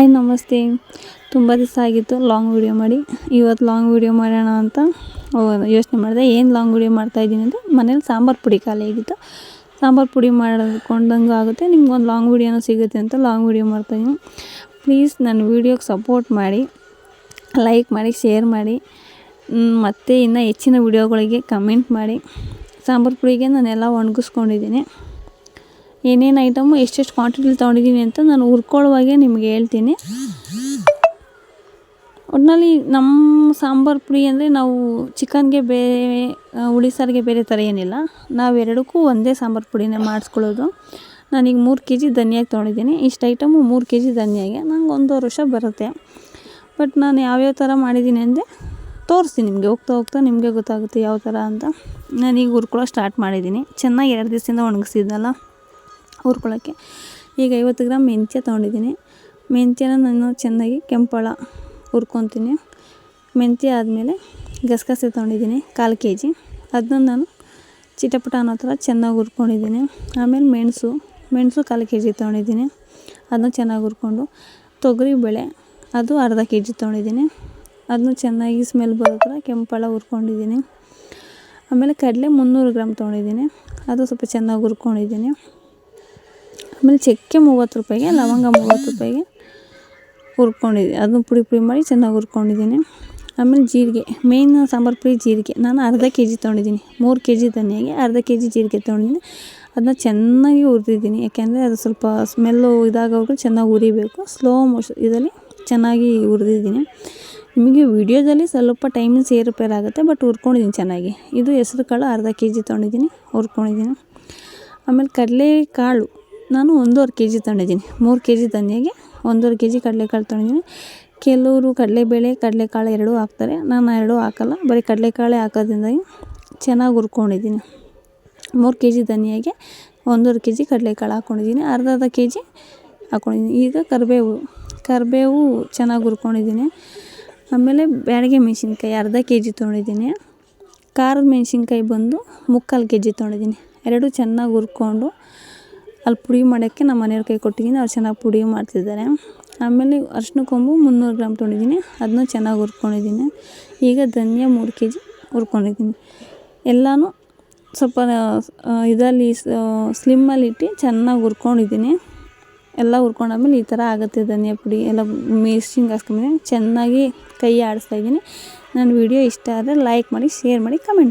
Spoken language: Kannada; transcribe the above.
ಹಾಯ್, ನಮಸ್ತೆ. ತುಂಬ ದಿವಸ ಆಗಿತ್ತು ಲಾಂಗ್ ವಿಡಿಯೋ ಮಾಡಿ. ಇವತ್ತು ಲಾಂಗ್ ವಿಡಿಯೋ ಮಾಡೋಣ ಅಂತ ಯೋಚನೆ ಮಾಡಿದೆ. ಏನು ಲಾಂಗ್ ವಿಡಿಯೋ ಮಾಡ್ತಾಯಿದ್ದೀನಿ ಅಂದರೆ ಮನೇಲಿ ಸಾಂಬಾರು ಪುಡಿ ಖಾಲಿ ಆಗಿತ್ತು. ಸಾಂಬಾರು ಪುಡಿ ಮಾಡ್ಕೊಂಡಂಗೆ ಆಗುತ್ತೆ ನಿಮ್ಗೊಂದು ಲಾಂಗ್ ವೀಡಿಯೋನೂ ಸಿಗುತ್ತೆ ಅಂತ ಲಾಂಗ್ ವಿಡಿಯೋ ಮಾಡ್ತಾಯಿದ್ದೀನಿ ಪ್ಲೀಸ್ ನನ್ನ ವೀಡಿಯೋಗೆ ಸಪೋರ್ಟ್ ಮಾಡಿ ಲೈಕ್ ಮಾಡಿ ಶೇರ್ ಮಾಡಿ ಮತ್ತು ಇನ್ನೂ ಹೆಚ್ಚಿನ ವಿಡಿಯೋಗಳಿಗೆ ಕಮೆಂಟ್ ಮಾಡಿ. ಸಾಂಬಾರು ಪುಡಿಗೆ ನಾನೆಲ್ಲ ಒಣಗಿಸ್ಕೊಂಡಿದ್ದೀನಿ. ಏನೇನು ಐಟಮು ಎಷ್ಟೆಷ್ಟು ಕ್ವಾಂಟಿಟಿಲಿ ತೊಗೊಂಡಿದ್ದೀನಿ ಅಂತ ನಾನು ಹುರ್ಕೊಳ್ಳುವಾಗೆ ನಿಮಗೆ ಹೇಳ್ತೀನಿ. ಒಟ್ಟಿನಲ್ಲಿ ನಮ್ಮ ಸಾಂಬಾರು ಪುಡಿ ಅಂದರೆ ನಾವು ಚಿಕನ್ಗೆ ಬೇರೆ ಹುಳಿ ಸಾರಿಗೆ ಬೇರೆ ಥರ ಏನಿಲ್ಲ. ನಾವು ಎರಡಕ್ಕೂ ಒಂದೇ ಸಾಂಬಾರು ಪುಡಿನೇ ಮಾಡಿಸ್ಕೊಳ್ಳೋದು. ನಾನೀಗ ಮೂರು ಕೆ ಜಿ ಧನಿಯಾಗಿ ತೊಗೊಂಡಿದ್ದೀನಿ. ಇಷ್ಟು ಐಟಮು ಮೂರು ಕೆ ಜಿ ಧನಿಯಾಗೆ. ನಂಗೆ ಒಂದೂವರೆ ವರ್ಷ ಬರುತ್ತೆ. ಬಟ್ ನಾನು ಯಾವ್ಯಾವ ಥರ ಮಾಡಿದ್ದೀನಿ ಅಂದರೆ ತೋರಿಸ್ತೀನಿ ನಿಮಗೆ. ಹೋಗ್ತಾ ಹೋಗ್ತಾ ನಿಮಗೆ ಗೊತ್ತಾಗುತ್ತೆ ಯಾವ ಥರ ಅಂತ. ನಾನೀಗ ಹುರ್ಕೊಳ್ಳೋ ಸ್ಟಾರ್ಟ್ ಮಾಡಿದ್ದೀನಿ ಚೆನ್ನಾಗಿ ಎರಡು ದಿವಸದಿಂದ ಒಣಗಿಸಿದ್ನಲ್ಲ? ಹುರ್ಕೊಳ್ಳೋಕ್ಕೆ ಈಗ ಐವತ್ತು ಗ್ರಾಮ್ ಮೆಂತ್ಯ ತೊಗೊಂಡಿದ್ದೀನಿ. ಮೆಂತ್ಯನ ನಾನು ಚೆನ್ನಾಗಿ ಕೆಂಪಳ ಹುರ್ಕೊತೀನಿ. ಮೆಂತ್ಯ ಆದಮೇಲೆ ಗಸಗಸೆ ತೊಗೊಂಡಿದ್ದೀನಿ, ಕಾಲು ಕೆ ಜಿ ಅದನ್ನ ನಾನು ಚಿಟಪಟ ಅನ್ನೋ ಥರ ಚೆನ್ನಾಗಿ ಹುರ್ಕೊಂಡಿದ್ದೀನಿ. ಆಮೇಲೆ ಮೆಣಸು ಮೆಣಸು ಕಾಲು ಕೆ ಜಿ ತೊಗೊಂಡಿದ್ದೀನಿ. ಅದನ್ನ ಚೆನ್ನಾಗಿ ಹುರ್ಕೊಂಡು ತೊಗರಿಬೇಳೆ ಅದು ಅರ್ಧ ಕೆ ಜಿ ತೊಗೊಂಡಿದ್ದೀನಿ. ಅದನ್ನು ಚೆನ್ನಾಗಿ ಸ್ಮೆಲ್ ಬರೋ ಥರ ಕೆಂಪಳ ಹುರ್ಕೊಂಡಿದ್ದೀನಿ. ಆಮೇಲೆ ಕಡಲೆ ಮುನ್ನೂರು ಗ್ರಾಮ್ ತೊಗೊಂಡಿದ್ದೀನಿ. ಅದು ಸ್ವಲ್ಪ ಚೆನ್ನಾಗಿ ಹುರ್ಕೊಂಡಿದ್ದೀನಿ. ಆಮೇಲೆ ಚಕ್ಕೆ ಮೂವತ್ತು ರೂಪಾಯಿಗೆ, ಲವಂಗ ಮೂವತ್ತು ರೂಪಾಯಿಗೆ ಹುರ್ಕೊಂಡಿದ್ದೆ. ಅದನ್ನು ಪುಡಿ ಪುಡಿ ಮಾಡಿ ಚೆನ್ನಾಗಿ ಹುರ್ಕೊಂಡಿದ್ದೀನಿ. ಆಮೇಲೆ ಜೀರಿಗೆ ಮೇಯ್ನ್ ಸಾಂಬಾರು ಪುಡಿ ಜೀರಿಗೆ. ನಾನು ಅರ್ಧ ಕೆ ಜಿ ತೊಗೊಂಡಿದ್ದೀನಿ. ಮೂರು ಕೆ ಜಿ ಧನಿಯಾಗೆ ಅರ್ಧ ಕೆ ಜಿ ಜೀರಿಗೆ ತೊಗೊಂಡಿದ್ದೀನಿ. ಅದನ್ನ ಚೆನ್ನಾಗಿ ಹುರಿದಿದ್ದೀನಿ. ಯಾಕೆಂದರೆ ಅದು ಸ್ವಲ್ಪ ಸ್ಮೆಲ್ಲು ಇದಾಗೋವರೆಗೂ ಚೆನ್ನಾಗಿ ಹುರಿಬೇಕು. ಸ್ಲೋ ಮೋಶನ್ ಇದರಲ್ಲಿ ಚೆನ್ನಾಗಿ ಹುರಿದಿದ್ದೀನಿ. ನಿಮಗೆ ವಿಡಿಯೋದಲ್ಲಿ ಸ್ವಲ್ಪ ಟೈಮಿಂಗ್ಸ್ ಏರುಪೇರು ಆಗುತ್ತೆ ಬಟ್ ಹುರ್ಕೊಂಡಿದ್ದೀನಿ ಚೆನ್ನಾಗಿ. ಇದು ಹೆಸ್ರು ಕಾಳು ಅರ್ಧ ಕೆ ಜಿ ತೊಗೊಂಡಿದ್ದೀನಿ, ಹುರ್ಕೊಂಡಿದ್ದೀನಿ. ಆಮೇಲೆ ಕಡಲೆ ಕಾಳು ನಾನು ಒಂದೂವರೆ ಕೆ ಜಿ ತೊಗೊಂಡಿದ್ದೀನಿ. ಮೂರು ಕೆ ಜಿ ಧನಿಯಾಗೆ, ಒಂದೂವರೆ ಕೆ ಜಿ ಕಡಲೆಕಾಳು ತೊಗೊಂಡಿದ್ದೀನಿ. ಕೆಲವರು ಕಡಲೆಬೇಳೆ, ಕಡಲೆಕಾಳು ಎರಡೂ ಹಾಕ್ತಾರೆ. ನಾನು ಎರಡೂ ಹಾಕಲ್ಲ, ಬರೀ ಕಡಲೆಕಾಳೇ ಹಾಕೋದ್ರಿಂದಾಗಿ ಚೆನ್ನಾಗಿ ಹುರ್ಕೊಂಡಿದ್ದೀನಿ. ಮೂರು ಕೆ ಜಿ ಧನಿಯಾಗೆ, ಒಂದೂವರೆ ಕೆ ಜಿ ಕಡಲೆಕಾಳು ಹಾಕ್ಕೊಂಡಿದ್ದೀನಿ. ಅರ್ಧ ಅರ್ಧ ಕೆ ಜಿ ಹಾಕ್ಕೊಂಡಿದ್ದೀನಿ. ಈಗ ಕರಿಬೇವು ಕರಿಬೇವು ಚೆನ್ನಾಗಿ ಹುರ್ಕೊಂಡಿದ್ದೀನಿ. ಆಮೇಲೆ ಬ್ಯಾಡಗೆ ಮೆಣಸಿನ್ಕಾಯಿ ಅರ್ಧ ಕೆ ಜಿ ತೊಗೊಂಡಿದ್ದೀನಿ. ಖಾರದ ಮೆಣಸಿನ್ಕಾಯಿ ಬಂದು ಮುಕ್ಕಾಲು ಕೆ ಜಿ ತೊಗೊಂಡಿದ್ದೀನಿ. ಎರಡೂ ಚೆನ್ನಾಗಿ ಹುರ್ಕೊಂಡು ಅಲ್ಲಿ ಪುಡಿ ಮಾಡೋಕ್ಕೆ ನಮ್ಮ ಮನೆಯವ್ರ ಕೈ ಕೊಟ್ಟಿದ್ದೀನಿ, ಅವ್ರು ಚೆನ್ನಾಗಿ ಪುಡಿ ಮಾಡ್ತಿದ್ದಾರೆ. ಆಮೇಲೆ ಅರ್ಶಿನ ಕೊಂಬು ಮುನ್ನೂರು ಗ್ರಾಮ್ ತೊಗೊಂಡಿದ್ದೀನಿ, ಅದನ್ನೂ ಚೆನ್ನಾಗಿ ಹುರ್ಕೊಂಡಿದ್ದೀನಿ. ಈಗ ಧನಿಯಾ ಮೂರು ಕೆ ಜಿ ಹುರ್ಕೊಂಡಿದ್ದೀನಿ. ಎಲ್ಲನೂ ಸ್ವಲ್ಪ ಇದರಲ್ಲಿ ಸ್ಲಿಮ್ಮಲ್ಲಿ ಇಟ್ಟು ಚೆನ್ನಾಗಿ ಹುರ್ಕೊಂಡಿದ್ದೀನಿ. ಎಲ್ಲ ಹುರ್ಕೊಂಡಾದ್ಮೇಲೆ ಈ ಥರ ಆಗುತ್ತೆ ಧನಿಯಾ ಪುಡಿ. ಎಲ್ಲ ಮಿಕ್ಸಿಂಗ್ ಹಾಕ್ಸ್ಕೊಂಬಿದ್ದೀನಿ ಚೆನ್ನಾಗಿ ಕೈ ಆಡಿಸ್ತಾ ಇದ್ದೀನಿ. ನನ್ನ ವಿಡಿಯೋ ಇಷ್ಟ ಆದರೆ ಲೈಕ್ ಮಾಡಿ, ಶೇರ್ ಮಾಡಿ, ಕಮೆಂಟ್